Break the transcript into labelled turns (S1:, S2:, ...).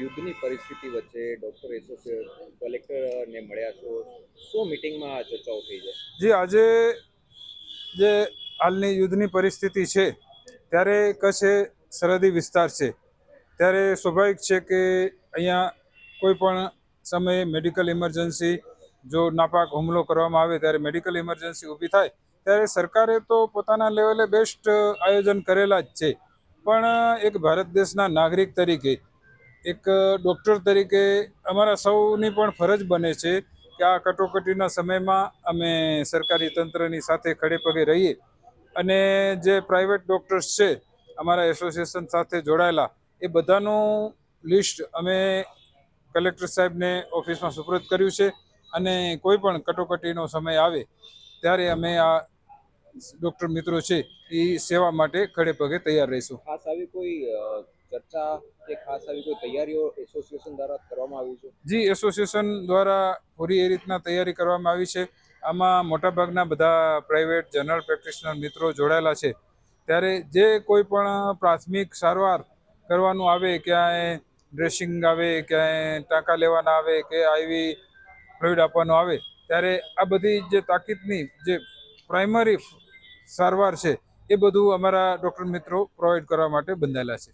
S1: યુદ્ધની પરિસ્થિતિ વચ્ચે ડોક્ટર એસોસિએશન કલેક્ટરને મળ્યા છો. શું મિટિંગમાં આ ચર્ચાઓ થઈ છે?
S2: જે, આજે જે હાલની યુદ્ધની પરિસ્થિતિ છે, ત્યારે કચ્છ સરહદી વિસ્તાર છે. ત્યારે સ્વાભાવિક છે કે અહીંયા કોઈ પણ સમયે મેડિકલ ઇમરજન્સી જો નાપાક હુમલો કરવામાં આવે ત્યારે મેડિકલ ઇમરજન્સી ઊભી થાય, ત્યારે સરકારે તો પોતાના લેવલે બેસ્ટ આયોજન કરેલા જ છે. પણ એક ભારત દેશના નાગરિક તરીકે એક ડૉક્ટર તરીકે અમારા સૌની પણ ફરજ બને છે કે આ કટોકટીના સમયમાં અમે સરકારી તંત્રની સાથે ખડે પગે રહીએ. અને જે પ્રાઇવેટ ડૉક્ટર્સ છે, અમારા એસોસિએશન સાથે જોડાયેલા, એ બધાનું લિસ્ટ અમે કલેક્ટર સાહેબને ઓફિસમાં સુપ્રત કર્યું છે. અને કોઈ પણ કટોકટીનો સમય આવે, ત્યારે અમે આ ડૉક્ટર મિત્રો છે, એ સેવા માટે ખડે પગે તૈયાર રહીશું.
S1: ખાસ આવી કોઈ ચર્ચા કે ખાસ આવી કોઈ તૈયારીઓ એસોસિએશન દ્વારા કરવામાં આવી છે?
S2: જી એસોસિએશન દ્વારા પૂરી એ રીતના તૈયારી કરવામાં આવી છે. આમાં મોટાભાગના બધા પ્રાઇવેટ જનરલ પ્રેક્ટિશનર મિત્રો જોડાયેલા છે. ત્યારે જે કોઈ પણ પ્રાથમિક સારવાર કરવાનું આવે, ક્યાંય ડ્રેસિંગ આવે, ક્યાંય ટાંકા લેવાના આવે, કે આવી ફ્લુઇડ આપવાનું આવે, ત્યારે આ બધી જે તાકીદની જે પ્રાઇમરી સારવાર છે, એ બધું અમારા ડૉક્ટર મિત્રો પ્રોવાઈડ કરવા માટે બંધાયેલા છે.